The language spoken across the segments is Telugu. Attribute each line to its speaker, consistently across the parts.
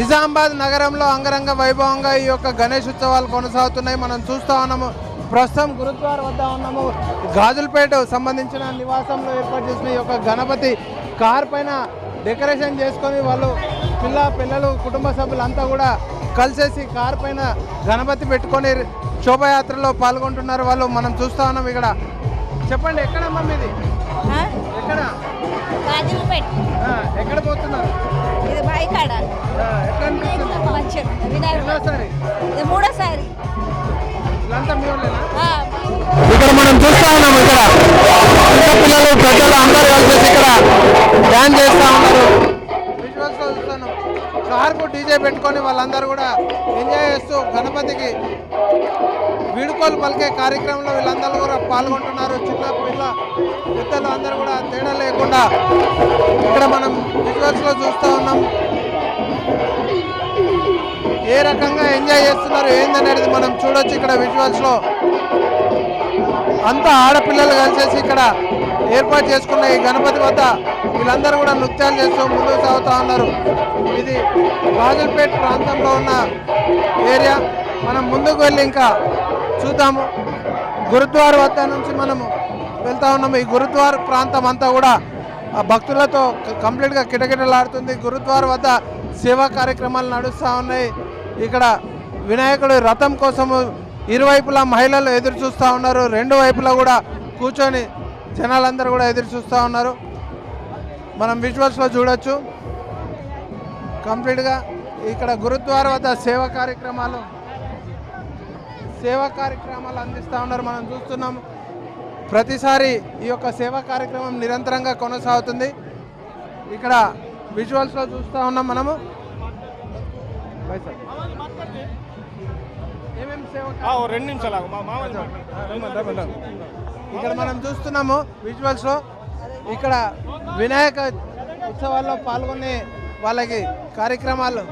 Speaker 1: నిజామాబాద్ నగరంలో అంగరంగ వైభవంగా ఈ యొక్క గణేష్ ఉత్సవాలు కొనసాగుతున్నాయి. మనం చూస్తూ ఉన్నాము. ప్రస్తుతం గురుద్వార వద్ద ఉన్నాము. గాజులపేట సంబంధించిన నివాసంలో ఏర్పాటు చేసిన ఈ యొక్క గణపతి కార్ పైన డెకరేషన్ చేసుకొని వాళ్ళు పిల్ల పిల్లలు కుటుంబ సభ్యులంతా కూడా కలిసేసి కార్ పైన గణపతి పెట్టుకొని శోభయాత్రలో పాల్గొంటున్నారు వాళ్ళు. మనం చూస్తూ ఉన్నాం ఇక్కడ. చెప్పండి ఎక్కడమ్మా మీది? ఎక్కడ? ఎక్కడ పోతున్నారు ఉన్నారు ప్రజలు అందరూ కలిసి ఇక్కడ డ్యాన్స్ చేస్తా ఉన్నారు. విజువల్స్లో చూస్తాను కార్పు డీజే పెట్టుకొని వాళ్ళందరూ కూడా ఎంజాయ్ చేస్తూ గణపతికి వీడుకోలు పలికే కార్యక్రమంలో వీళ్ళందరూ కూడా పాల్గొంటున్నారు. చిన్న పిల్ల పెద్దలు అందరూ కూడా తేడా లేకుండా ఇక్కడ మనం విజువల్స్లో చూస్తూ ఉన్నాం. ఏ రకంగా ఎంజాయ్ చేస్తున్నారు ఏందనేది మనం చూడొచ్చు ఇక్కడ విజువల్స్లో. అంతా ఆడపిల్లలు కలిసేసి ఇక్కడ ఏర్పాటు చేసుకున్న ఈ గణపతి వద్ద వీళ్ళందరూ కూడా నృత్యాలు చేస్తూ ముందుకు సాగుతూ ఉన్నారు. ఇది గాజులపేట ప్రాంతంలో ఉన్న ఏరియా. మనం ముందుకు వెళ్ళి ఇంకా చూద్దాము. గురుద్వార వద్ద నుంచి మనము వెళ్తా ఉన్నాము. ఈ గురుద్వార ప్రాంతం అంతా కూడా భక్తులతో కంప్లీట్గా కిటకిటలాడుతుంది. గురుద్వార వద్ద సేవా కార్యక్రమాలు నడుస్తూ ఉన్నాయి. ఇక్కడ వినాయకుడి రథం కోసము ఇరువైపులా మహిళలు ఎదురు చూస్తూ ఉన్నారు. రెండు వైపులా కూడా కూర్చొని జనాలందరూ కూడా ఎదురు చూస్తూ ఉన్నారు. మనం విజువల్స్లో చూడొచ్చు. కంప్లీట్గా ఇక్కడ గురుద్వార వద్ద సేవా కార్యక్రమాలు సేవా కార్యక్రమాలు అందిస్తూ ఉన్నారు. మనం చూస్తున్నాము ప్రతిసారి ఈ యొక్క సేవా కార్యక్రమం నిరంతరంగా కొనసాగుతుంది. ఇక్కడ విజువల్స్లో చూస్తూ ఉన్నాం మనము.
Speaker 2: రెండు నిమిషాలు.
Speaker 1: ఇక్కడ మనం చూస్తున్నాము విజువల్స్లో ఇక్కడ వినాయక ఉత్సవాల్లో పాల్గొనే వాళ్ళకి కార్యక్రమాలు.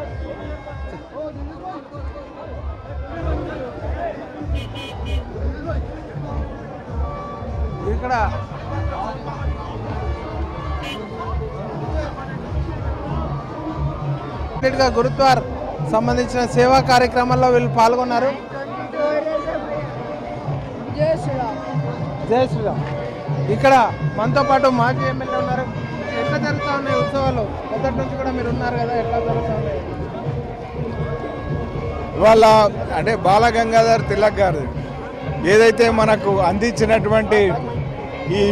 Speaker 1: ఇక్కడ గురుద్వార్ సంబంధించిన సేవా కార్యక్రమాల్లో వీళ్ళు పాల్గొన్నారు. జై శ్రీరామ్. ఇక్కడ మనతో పాటు మాజీ ఎమ్మెల్యే ఉన్నారు. ఎట్లా జరుగుతూ ఉన్నాయి ఉత్సవాలు? మొదటి నుంచి కూడా మీరు ఉన్నారు కదా ఎట్లా జరుగుతూ ఉన్నాయి?
Speaker 2: ఇవాళ అంటే బాలగంగాధర్ తిలక్ గారు ఏదైతే మనకు అందించినటువంటి ఈ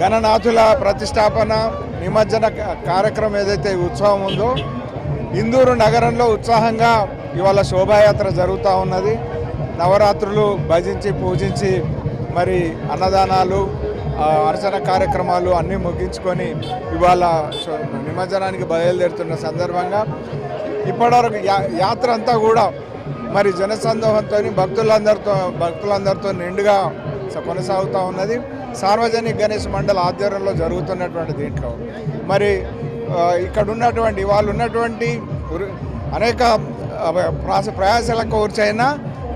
Speaker 2: గణనాథుల ప్రతిష్టాపన నిమజ్జన కార్యక్రమం ఏదైతే ఉత్సవం ఉందో ఇందూరు నగరంలో ఉత్సాహంగా ఇవాళ శోభాయాత్ర జరుగుతూ ఉన్నది. నవరాత్రులు భజించి పూజించి మరి అన్నదానాలు అర్చన కార్యక్రమాలు అన్నీ ముగించుకొని ఇవాళ నిమజ్జనానికి బయలుదేరుతున్న సందర్భంగా ఇప్పటివరకు యా- యాత్ర అంతా కూడా మరి జనసందోహంతో భక్తులందరితో భక్తులందరితో నిండుగా కొనసాగుతూ ఉన్నది. సార్వజనిక గణేష్ మండల ఆధ్వర్యంలో జరుగుతున్నటువంటి దీంట్లో మరి ఇక్కడ ఉన్నటువంటి వాళ్ళు ఉన్నటువంటి అనేక ప్రయాసలకు ప్రాస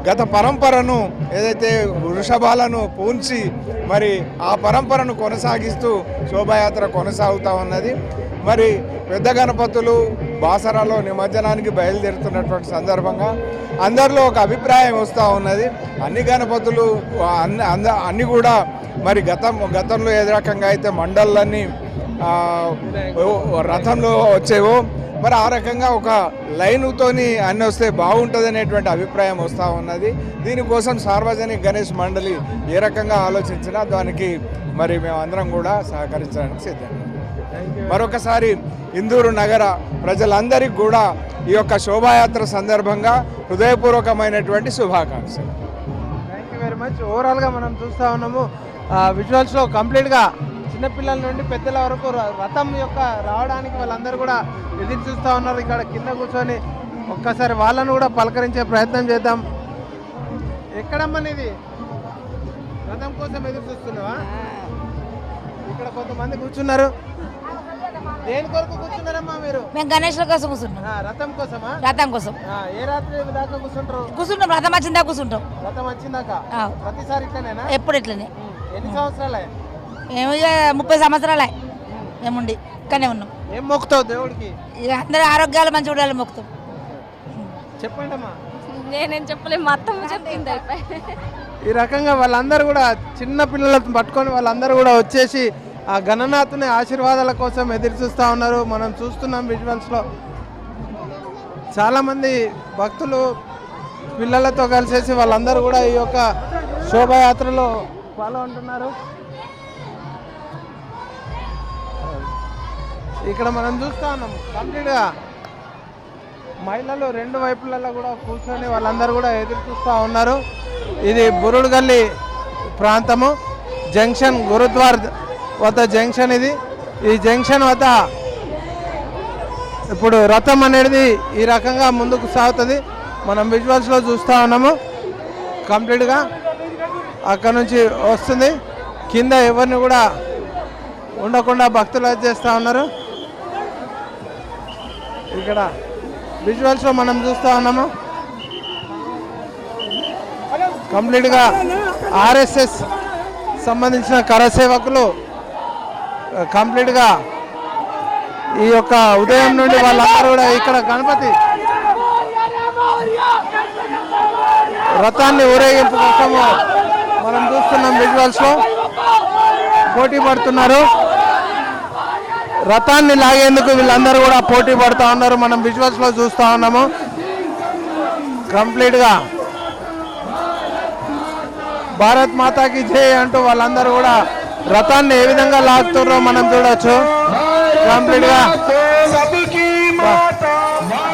Speaker 2: గత పరంపరను ఏదైతే వృషభాలను పూన్చి మరి ఆ పరంపరను కొనసాగిస్తూ శోభాయాత్ర కొనసాగుతూ ఉన్నది. మరి పెద్ద గణపతులు బాసరాలో నిమజ్జనానికి బయలుదేరుతున్నటువంటి సందర్భంగా అందరిలో ఒక అభిప్రాయం వస్తూ ఉన్నది. అన్ని గణపతులు అన్ని అంద అన్ని కూడా మరి గతం గతంలో ఏ రకంగా అయితే మండళ్ళన్నీ రథంలో వచ్చేవో మరి ఆ రకంగా ఒక లైన్తోని అన్ని వస్తే బాగుంటుంది అనేటువంటి అభిప్రాయం వస్తూ ఉన్నది. దీనికోసం సార్వజనిక గణేష్ మండలి ఏ రకంగా ఆలోచించినా దానికి మరి మేమందరం కూడా సహకరించడానికి సిద్ధంగా మరొకసారి ఇందూరు నగర ప్రజలందరికీ కూడా ఈ యొక్క శోభాయాత్ర సందర్భంగా హృదయపూర్వకమైనటువంటి శుభాకాంక్షలు.
Speaker 1: థ్యాంక్ యూ వెరీ మచ్ ఓవరాల్గా మనం చూస్తూ ఉన్నాము విజువల్స్లో కంప్లీట్గా చిన్నపిల్లల నుండి పెద్దల వరకు రథం యొక్క రావడానికి వాళ్ళందరూ కూడా ఎదురు చూస్తూ ఉన్నారు. ఇక్కడ కింద కూర్చొని ఒక్కసారి వాళ్ళను కూడా పలకరించే ప్రయత్నం చేద్దాం. ఎక్కడమ్మా ఇది రథం కోసం ఎదురు చూస్తున్నావా? ఇక్కడ కొంతమంది కూర్చున్నారు. దేని కొరకు కూర్చున్నారమ్మా మీరు?
Speaker 3: మేము గణేష్ల కోసం కూర్చుంటాం
Speaker 1: ఆ, రథం కోసమా?
Speaker 3: రథం కోసం.
Speaker 1: ఏ రాత్రి దాకా కూర్చుంటారు?
Speaker 3: కూర్చుంటాం రథం వచ్చిందా కూర్చుంటాం.
Speaker 1: రథం వచ్చిందాక. ప్రతిసారి ఇట్లనేనా?
Speaker 3: ఎప్పుడు ఇట్లనే.
Speaker 1: ఎన్ని సంవత్సరాలే?
Speaker 3: మేము ఇక ముప్పై సంవత్సరాలే మేముండి ఇక్కడనే ఉన్నాం.
Speaker 1: ఏం మొక్కుతావు దేవుడికి?
Speaker 3: ఇక అందరూ ఆరోగ్యాలు మంచిగా ఉండాలి మొక్కుతాం.
Speaker 1: చెప్పండి అమ్మా
Speaker 4: నేనేం చెప్పలేము మా అత్తమ్మ చెప్పింది అయిపోయి.
Speaker 1: ఈ రకంగా వాళ్ళందరూ కూడా చిన్న పిల్లలను పట్టుకొని వాళ్ళందరూ కూడా వచ్చేసి ఆ గణనాథుని ఆశీర్వాదాల కోసం ఎదురు చూస్తూ ఉన్నారు. మనం చూస్తున్నాం విజువల్స్లో చాలామంది భక్తులు పిల్లలతో కలిసేసి వాళ్ళందరూ కూడా ఈ యొక్క శోభాయాత్రలో పాల్గొంటున్నారు. ఇక్కడ మనం చూస్తా ఉన్నాం కంప్లీట్గా మహిళలు రెండు వైపులలో కూడా కూర్చొని వాళ్ళందరూ కూడా ఎదురు చూస్తూ ఉన్నారు. ఇది బురుడుగల్లి ప్రాంతము. జంక్షన్ గురుద్వార్ వద్ద జంక్షన్ ఇది. ఈ జంక్షన్ వద్ద ఇప్పుడు రథం అనేది ఈ రకంగా ముందుకు సాగుతుంది. మనం విజువల్స్లో చూస్తూ ఉన్నాము. కంప్లీట్గా అక్కడ నుంచి వస్తుంది. కింద ఎవరిని కూడా ఉండకుండా భక్తులు చేస్తూ ఉన్నారు. ఇక్కడ విజువల్స్లో మనం చూస్తూ ఉన్నాము. కంప్లీట్గా ఆర్ఎస్ఎస్ సంబంధించిన కరసేవకులు కంప్లీట్ కంప్లీట్గా ఈ యొక్క ఉదయం నుండి వాళ్ళందరూ కూడా ఇక్కడ గణపతి రథాన్ని ఊరేగింపు కోసము మనం చూస్తున్నాం విజువల్స్లో పోటీ పడుతున్నారు. రథాన్ని లాగేందుకు వీళ్ళందరూ కూడా పోటీ పడుతూ ఉన్నారు. మనం విజువల్స్లో చూస్తూ ఉన్నాము. కంప్లీట్గా భారత్ మాతాకి జై అంటూ వాళ్ళందరూ కూడా రథాన్ని ఏ విధంగా లాగుతున్నారో మనం చూడొచ్చు. కంప్లీట్గా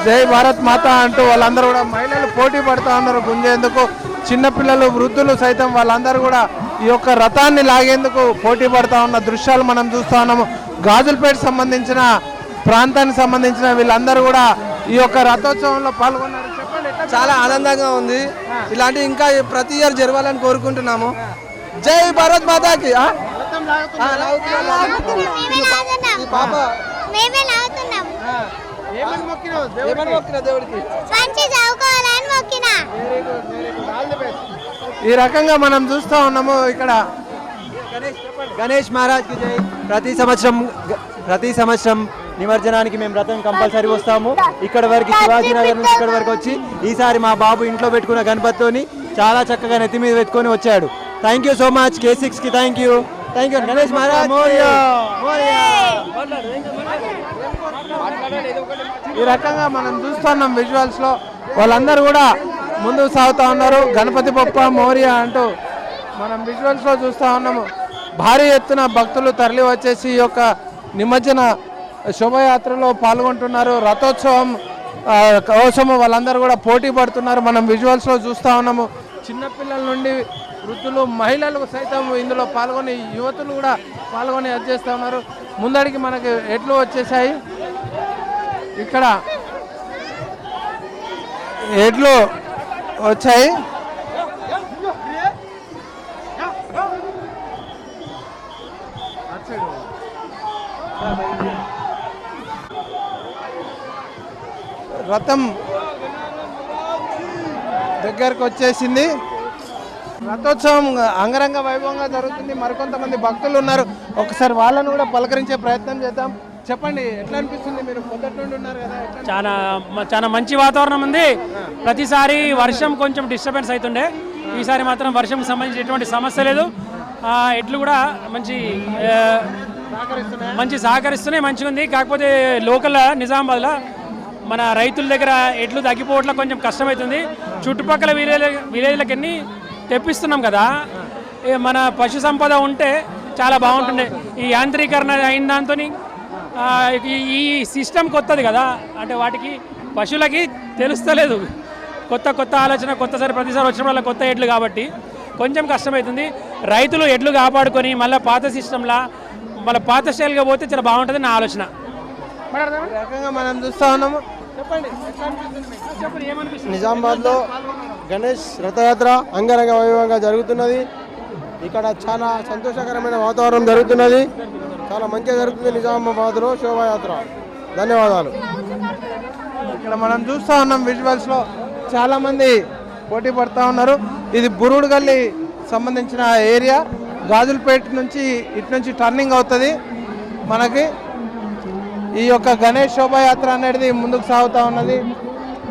Speaker 1: జై భారత్ మాత అంటూ వాళ్ళందరూ కూడా మహిళలు పోటీ పడుతూ ఉన్నారు గుంజేందుకు. చిన్నపిల్లలు వృద్ధులు సైతం వాళ్ళందరూ కూడా ఈ యొక్క రథాన్ని లాగేందుకు పోటీ పడుతూ ఉన్న దృశ్యాలు మనం చూస్తూ ఉన్నాము. గాజులపేట సంబంధించిన ప్రాంతానికి సంబంధించిన వీళ్ళందరూ కూడా ఈ యొక్క రథోత్సవంలో పాల్గొన్నారు. చెప్పండి
Speaker 5: చాలా ఆనందంగా ఉంది. ఇలాంటి ఇంకా ప్రతి ఇయర్ జరగాలని కోరుకుంటున్నాము. జై భారత్ మాతాకి పాప.
Speaker 1: ఈ రకంగా మనం చూస్తూ ఉన్నాము ఇక్కడ.
Speaker 6: గణేష్ మహారాజ్కి జై. ప్రతి సంవత్సరం ప్రతి సంవత్సరం నిమజ్జనానికి మేము రథం కంపల్సరీ వస్తాము. ఇక్కడ వరకు శివాజీ నగర్ నుంచి ఇక్కడ వరకు వచ్చి ఈసారి మా బాబు ఇంట్లో పెట్టుకున్న గణపతితోని చాలా చక్కగా నెత్తి మీద పెట్టుకొని వచ్చాడు. Thank you so much K సిక్స్కి thank you thank you Ganesh Maharaj Morya
Speaker 1: ఈ రకంగా మనం చూస్తున్నాం విజువల్స్లో. వాళ్ళందరూ కూడా ముందుకు సాగుతా ఉన్నారు. గణపతి బొప్ప మౌర్య అంటూ మనం విజువల్స్లో చూస్తా ఉన్నాము. భారీ ఎత్తున భక్తులు తరలి వచ్చేసి ఈ యొక్క నిమజ్జన శోభయాత్రలో పాల్గొంటున్నారు. రథోత్సవం కోసం వాళ్ళందరూ కూడా పోటీ పడుతున్నారు. మనం విజువల్స్లో చూస్తూ ఉన్నాము. చిన్నపిల్లల నుండి వృద్ధులు మహిళలు సైతం ఇందులో పాల్గొని యువతులు కూడా పాల్గొని అది ఉన్నారు. ముందడికి మనకి ఎట్లు వచ్చేసాయి. ఇక్కడ ఎడ్లు వచ్చాయి. రథం దగ్గరకు వచ్చేసింది. రథోత్సవం అంగరంగ వైభవంగా జరుగుతుంది. మరికొంతమంది భక్తులు ఉన్నారు. ఒకసారి వాళ్ళను కూడా పలకరించే ప్రయత్నం చేద్దాం. చెప్పండి ఎట్లా అనిపిస్తుంది మీరు? మొదటి నుండి ఉన్నారు కదా ఎట్లా
Speaker 7: చాలా చాలా మంచి వాతావరణం ఉంది. ప్రతిసారి వర్షం కొంచెం డిస్టర్బెన్స్ అవుతుండే ఈసారి మాత్రం వర్షంకి సంబంధించి ఎటువంటి సమస్య లేదు. ఆ, ఎడ్లు కూడా మంచి మంచి సహకరిస్తున్నాయి మంచిగా ఉంది కాకపోతే లోకల్ నిజామాబాద్లో మన రైతుల దగ్గర ఎడ్లు తగ్గిపోవట్ల కొంచెం కష్టమవుతుంది చుట్టుపక్కల విలేజ్ విలేజ్లకి తెప్పిస్తున్నాం కదా. మన పశు సంపద ఉంటే చాలా బాగుంటుండే. ఈ యాంత్రీకరణ అయిన దాంతో ఈ సిస్టమ్ కొత్తది కదా. అంటే వాటికి పశువులకి తెలుస్తలేదు. కొత్త కొత్త ఆలోచన కొత్తసారి ప్రతిసారి వచ్చినప్పుడు కొత్త ఎడ్లు కాబట్టి కొంచెం కష్టమవుతుంది రైతులు ఎడ్లు కాపాడుకొని మళ్ళీ పాత సిస్టంలా మళ్ళీ పాత స్టైల్గా పోతే చాలా బాగుంటుంది నా ఆలోచన.
Speaker 1: రకంగా మనం చూస్తూ ఉన్నాము.
Speaker 5: నిజామాబాద్లో గణేష్ రథయాత్ర అంగరంగ వైభవంగా జరుగుతున్నది. ఇక్కడ చాలా సంతోషకరమైన వాతావరణం జరుగుతున్నది. చాలా మంచిగా జరుగుతుంది నిజామాబాద్లో శోభాయాత్ర. ధన్యవాదాలు.
Speaker 1: ఇక్కడ మనం చూస్తా ఉన్నాం విజువల్స్లో చాలా మంది పోటీ పడుతూ ఉన్నారు. ఇది బురుడుగల్లి సంబంధించిన ఏరియా గాజులపేట నుంచి ఇటు నుంచి టర్నింగ్ అవుతుంది మనకి. ఈ యొక్క గణేష్ శోభాయాత్ర అనేది ముందుకు సాగుతూ ఉన్నది.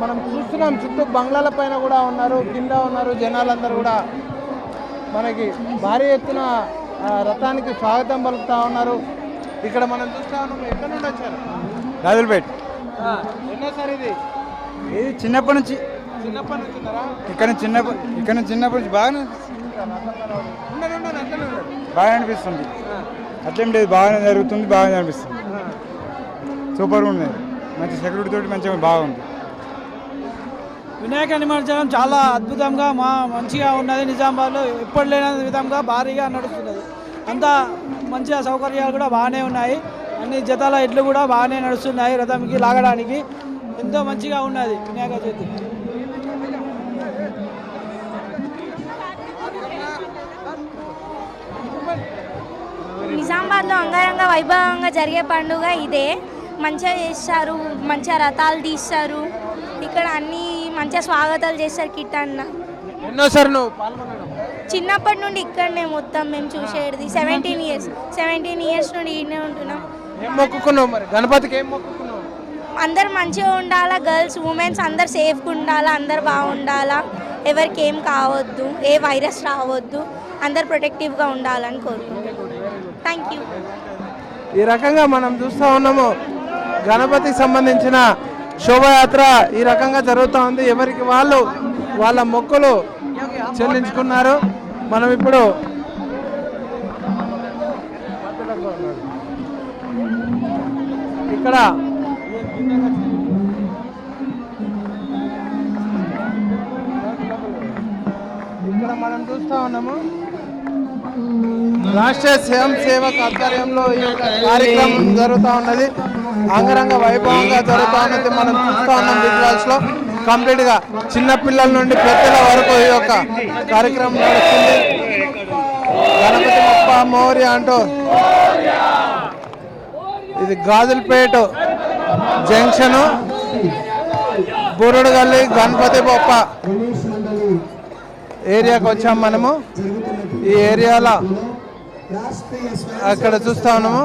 Speaker 1: మనం చూస్తున్నాం చుట్టూ బంగ్లాల పైన కూడా ఉన్నారు కింద ఉన్నారు జనాలందరూ కూడా. మనకి భారీ ఎత్తున రథానికి స్వాగతం పలుకుతా ఉన్నారు. ఇక్కడ మనం చూస్తా ఉన్నాం ఎక్కడ నుండి వచ్చారు?
Speaker 2: రాజులపేట్.
Speaker 1: ఎన్నోసారి ఇది?
Speaker 2: ఇది చిన్నప్పటి నుంచి.
Speaker 1: చిన్నప్పటి నుంచి
Speaker 2: ఇక్కడ నుంచి చిన్నప్పటి ఇక్కడ నుంచి చిన్నప్పటి నుంచి
Speaker 1: ఉండండి
Speaker 2: బాగా అనిపిస్తుంది. అట్లేం లేదు బాగానే జరుగుతుంది బాగానే అనిపిస్తుంది. సూపర్గా ఉంది. మంచి సెక్యూరిటీ తోటి మంచిగా బాగుంది.
Speaker 5: వినాయక నిమజ్జనం చాలా అద్భుతంగా మా మంచిగా ఉన్నది నిజామాబాద్లో. ఎప్పుడు లేని విధంగా భారీగా నడుస్తున్నది. అంతా మంచిగా సౌకర్యాలు కూడా బాగానే ఉన్నాయి. అన్ని జతాల ఎడ్లు కూడా బాగానే నడుస్తున్నాయి రథంకి లాగడానికి. ఎంతో మంచిగా ఉన్నది వినాయక చవితి.
Speaker 4: నిజామాబాద్లో అంగరంగ వైభవంగా జరిగే పండుగ ఇదే. మంచిగా చేస్తారు మంచిగా రథాలు తీస్తారు. ఇక్కడ అన్ని మంచిగా స్వాగతాలు చేస్తారు కిట్ అన్న.
Speaker 1: ఎన్నోసారి నువ్వు పాల్గొనడం?
Speaker 4: చిన్నప్పటి నుండి ఇక్కడనే మొత్తం మేము చూసేది. సెవెంటీన్ ఇయర్స్ సెవెంటీన్ ఇయర్స్ నుండి ఈయనే ఉంటున్నాం.
Speaker 1: ఏం మొక్కుకున్నావు మరి? గణపతికి ఏం మొక్కుకున్నావు?
Speaker 4: అందరు మంచిగా ఉండాలా? గర్ల్స్ ఉమెన్స్ అందరు సేఫ్గా ఉండాలా? అందరు బాగుండాలా? ఎవరికి ఏం కావద్దు ఏ వైరస్ రావద్దు అందరు ప్రొటెక్టివ్గా ఉండాలని కోరుకుంటున్నాం. థ్యాంక్ యూ
Speaker 1: ఈ రకంగా మనం చూస్తూ ఉన్నాము. గణపతికి సంబంధించిన శోభయాత్ర ఈ రకంగా జరుగుతూ ఉంది. ఎవరికి వాళ్ళు వాళ్ళ మొక్కులు చెల్లించుకున్నారు. మనం ఇప్పుడు ఇక్కడ ఇక్కడ మనం చూస్తూ ఉన్నాము. రాష్ట్ర స్వయం సేవక్ ఆధ్వర్యంలో ఈ యొక్క కార్యక్రమం జరుగుతూ ఉన్నది. అంగరంగ వైభవంగా జరుగుతూ మనం చూస్తా ఉన్నాం బిగ్లో. కంప్లీట్గా చిన్న పిల్లల నుండి పెద్దల వరకు ఈ యొక్క కార్యక్రమం నడుస్తుంది. గణపతి అప్ప మౌర్య అంటూ. ఇది గాజులపేట జంక్షన్. బురుడుగల్లి గణపతి బొప్ప ఏరియాకి వచ్చాం మనము. ఈ ఏరియాలో అక్కడ చూస్తా ఉన్నాము.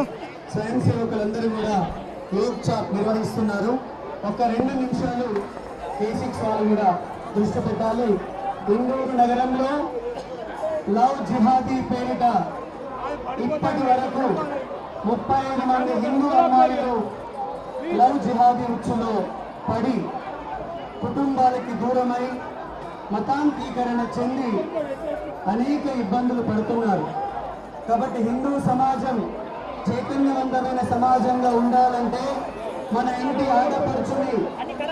Speaker 8: స్వయం చాప్ నిర్వహిస్తున్నారు. ఒక రెండు నిమిషాలు బేసిక్స్ వాళ్ళు కూడా దృష్టి పెట్టాలి. ఇండూరు నగరంలో లవ్ జిహాదీ పేరిట ఇప్పటి వరకు ముప్పై ఐదు మంది హిందూ అమ్మాయిలు లవ్ జిహాదీ ఉచ్చులో పడి కుటుంబాలకి దూరమై మతాంతీకరణ చెంది అనేక ఇబ్బందులు పడుతున్నారు. కాబట్టి హిందూ సమాజం చైతన్యవంతమైన సమాజంగా ఉండాలంటే మన ఇంటి ఆడపడుచుని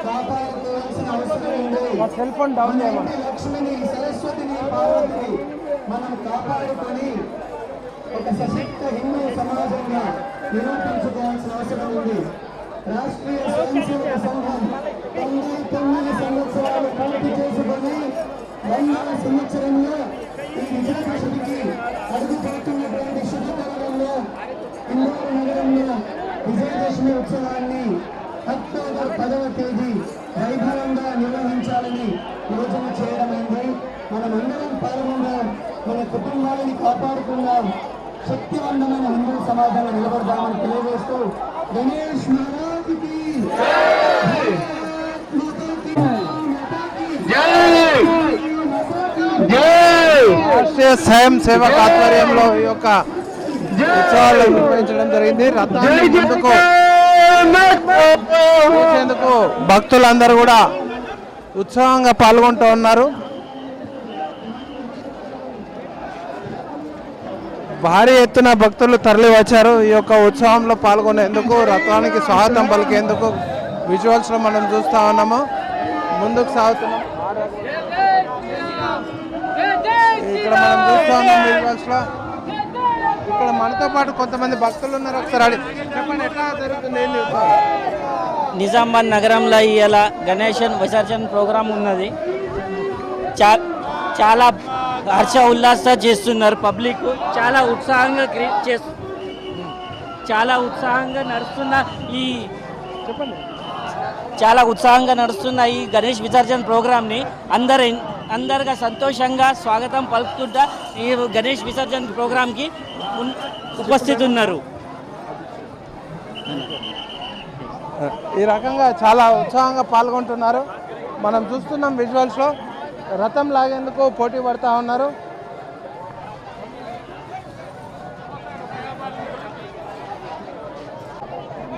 Speaker 8: కాపాడుకోవాల్సిన అవసరం ఉంది. మన ఇంటి లక్ష్మిని సరస్వతిని పార్వతిని మనం కాపాడుకొని ఒక సశక్త హిందూ సమాజంగా నిరూపించుకోవాల్సిన అవసరం ఉంది. రాష్ట్రీయ స్వయం సేవక సంఘం తొంభై తొమ్మిది సంవత్సరాలు పూర్తి చేసుకొని వందల సంవత్సరంలో ఈ విజయదశమికి అడుగు పెడుతున్నటువంటి శుభతరుణంలో నగరంలో విజయదశమి ఉత్సవాన్ని అక్టోబర్ పదవ తేదీ వైభవంగా నిర్వహించాలని యోజన చేయడమైంది మనమందరం పాల్గొందాం మన కుటుంబాలని కాపాడుకుందాం శక్తివంతమైన హిందూ సమాజంలో నిలబడదామని తెలియజేస్తూ గణేష్ మహారాజుకి
Speaker 1: రాష్ట్రీయ స్వయం సేవక్ ఆధ్వర్యంలో ఈ యొక్క ఉత్సవాలు నిర్వహించడం జరిగింది. రథాన్ని ముందుకు చూసేందుకు భక్తులందరూ కూడా ఉత్సాహంగా పాల్గొంటూ ఉన్నారు. భారీ ఎత్తున భక్తులు తరలి వచ్చారు. ఈ యొక్క ఉత్సవంలో పాల్గొనేందుకు రథానికి స్వాగతం పలికేందుకు విజువల్స్లో మనం చూస్తా ఉన్నాము. ముందుకు సాగుతున్నాం. ఇక్కడ మనం చూస్తా ఉన్నాం విజువల్స్లో. ఇక్కడ మనతో పాటు కొంతమంది భక్తులు ఉన్నారు. ఒకసారి చెప్పండి ఎట్లా జరుగుతుంది?
Speaker 9: నిజామాబాద్ నగరంలో ఇవాళ గణేషన్ విసర్జన ప్రోగ్రాం ఉన్నది. చా చాలా హర్ష ఉల్లాస చేస్తున్నారు పబ్లిక్. చాలా ఉత్సాహంగా క్రి చేస్తు చాలా ఉత్సాహంగా నడుస్తున్న ఈ
Speaker 1: చెప్పండి.
Speaker 9: చాలా ఉత్సాహంగా నడుస్తున్న ఈ గణేష్ విసర్జన ప్రోగ్రాంని అందరు అందరుగా సంతోషంగా స్వాగతం పలుకుతుంటా ఈ గణేష్ విసర్జన ప్రోగ్రాంకి ఉన్- ఉపస్థితి ఉన్నారు.
Speaker 1: ఈ రకంగా చాలా ఉత్సాహంగా పాల్గొంటున్నారు. మనం చూస్తున్నాం విజువల్స్లో రథం లాగేందుకు పోటీ పడుతూ ఉన్నారు.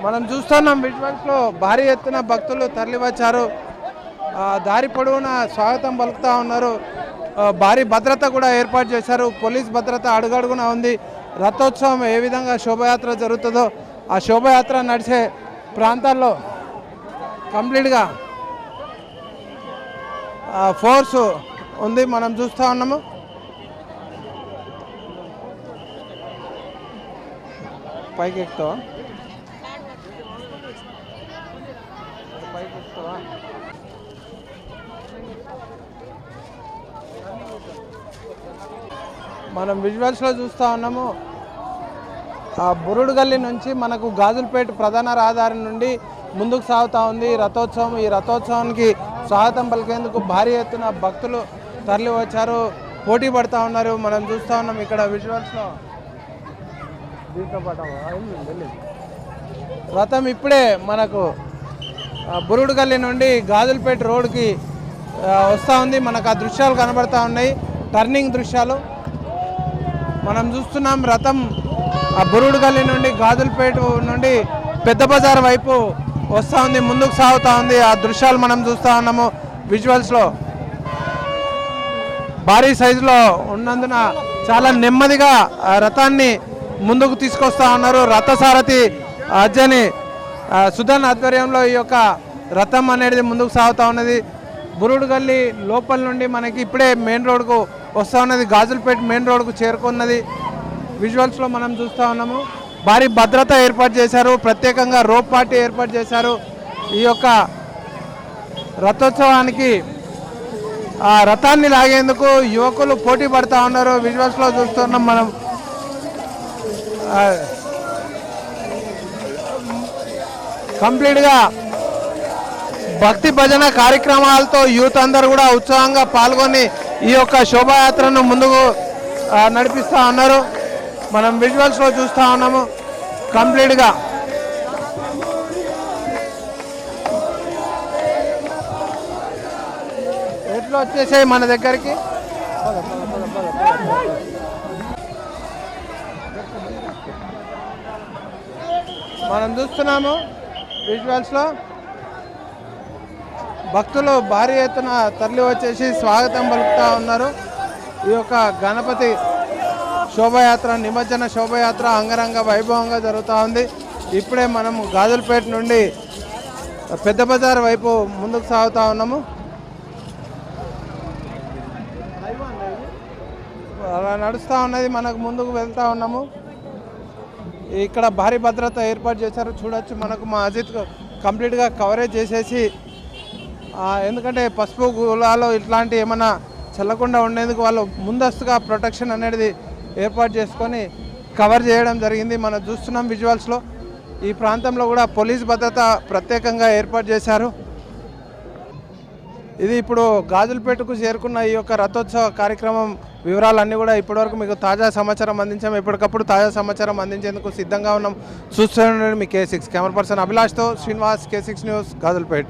Speaker 1: మనం చూస్తున్నాం విజువల్స్లో భారీ ఎత్తున భక్తులు తరలివచ్చారు. దారి పొడవునా స్వాగతం పలుకుతా ఉన్నారు. భారీ భద్రత కూడా ఏర్పాటు చేశారు. పోలీస్ భద్రత అడుగడుగున ఉంది. రథోత్సవం ఏ విధంగా శోభయాత్ర జరుగుతుందో ఆ శోభయాత్ర నడిచే ప్రాంతాల్లో కంప్లీట్గా ఫోర్స్ ఉంది మనం చూస్తూ ఉన్నాము పైకి ఎక్కుతావా మనం విజువల్స్లో చూస్తూ ఉన్నాము. ఆ బురుడు గల్లి నుంచి మనకు గాజులపేట ప్రధాన రహదారి నుండి ముందుకు సాగుతూ ఉంది. రథోత్సవం ఈ రథోత్సవానికి స్వాగతం పలికేందుకు భారీ ఎత్తున భక్తులు తరలి వచ్చారు. పోటీ పడుతూ ఉన్నారు. మనం చూస్తూ ఉన్నాం ఇక్కడ విజువల్స్లో రథం ఇప్పుడే మనకు బురుడు గల్లి నుండి గాజులపేట రోడ్కి వస్తూ ఉంది. మనకు ఆ దృశ్యాలు కనబడతా ఉన్నాయి. టర్నింగ్ దృశ్యాలు. మనం చూస్తున్నాం రథం ఆ బురుడు గల్లి నుండి గాజులపేట నుండి పెద్ద బజార్ వైపు వస్తూ ఉంది ముందుకు సాగుతూ ఉంది. ఆ దృశ్యాలు మనం చూస్తూ ఉన్నాము విజువల్స్లో భారీ సైజులో ఉన్నందున చాలా నెమ్మదిగా ఆ రథాన్ని ముందుకు తీసుకొస్తా ఉన్నారు రథసారథి అజ్జని సుధన్ ఆధ్వర్యంలో ఈ యొక్క రథం అనేది ముందుకు సాగుతూ ఉన్నది. బురుడు గల్లీ లోపల నుండి మనకి ఇప్పుడే మెయిన్ రోడ్కు వస్తూ ఉన్నది గాజులపేట మెయిన్ రోడ్కు చేరుకున్నది. విజువల్స్లో మనం చూస్తూ ఉన్నాము. భారీ భద్రత ఏర్పాటు చేశారు. ప్రత్యేకంగా రోప్ పార్టీ ఏర్పాటు చేశారు. ఈ యొక్క రథోత్సవానికి ఆ రథాన్ని లాగేందుకు యువకులు పోటీ పడుతూ ఉన్నారు. విజువల్స్లో చూస్తున్నాం మనం. కంప్లీట్గా భక్తి భజన కార్యక్రమాలతో యూత్ అందరు కూడా ఉత్సాహంగా పాల్గొని ఈ యొక్క శోభాయాత్రను ముందుకు నడిపిస్తూ ఉన్నారు. మనం విజువల్స్లో చూస్తూ ఉన్నాము. కంప్లీట్గా. ఎట్లా వచ్చేసాయి మన దగ్గరికి. మనం చూస్తున్నాము విజువల్స్లో భక్తులు భారీ ఎత్తున తరలి వచ్చేసి స్వాగతం పలుకుతూ ఉన్నారు. ఈ యొక్క గణపతి శోభయాత్ర నిమజ్జన శోభయాత్ర అంగరంగ వైభవంగా జరుగుతూ ఉంది. ఇప్పుడే మనం గాజులపేట నుండి పెద్ద బజార్ వైపు ముందుకు సాగుతూ ఉన్నాము. అలా నడుస్తూ ఉన్నది మనకు ముందుకు వెళ్తూ ఉన్నాము. ఇక్కడ భారీ భద్రత ఏర్పాటు చేశారు. చూడొచ్చు మనకు మా అజిత్ కంప్లీట్గా కవరేజ్ చేసేసి ఎందుకంటే పసుపు గులాలు ఇట్లాంటి ఏమైనా చల్లకుండా ఉండేందుకు వాళ్ళు ముందస్తుగా ప్రొటెక్షన్ అనేది ఏర్పాటు చేసుకొని కవర్ చేయడం జరిగింది. మనం చూస్తున్నాం విజువల్స్లో. ఈ ప్రాంతంలో కూడా పోలీస్ భద్రత ప్రత్యేకంగా ఏర్పాటు చేశారు. ఇది ఇప్పుడు గాజులపేటకు చేరుకున్న ఈ యొక్క రథోత్సవ కార్యక్రమం వివరాలన్నీ కూడా ఇప్పటివరకు మీకు తాజా సమాచారం అందించాం ఎప్పటికప్పుడు తాజా సమాచారం అందించేందుకు సిద్ధంగా ఉన్నాం. చూస్తుండండి మీ K six. Camera person అభిలాష్తో Srinivas K six news Gajulapeta.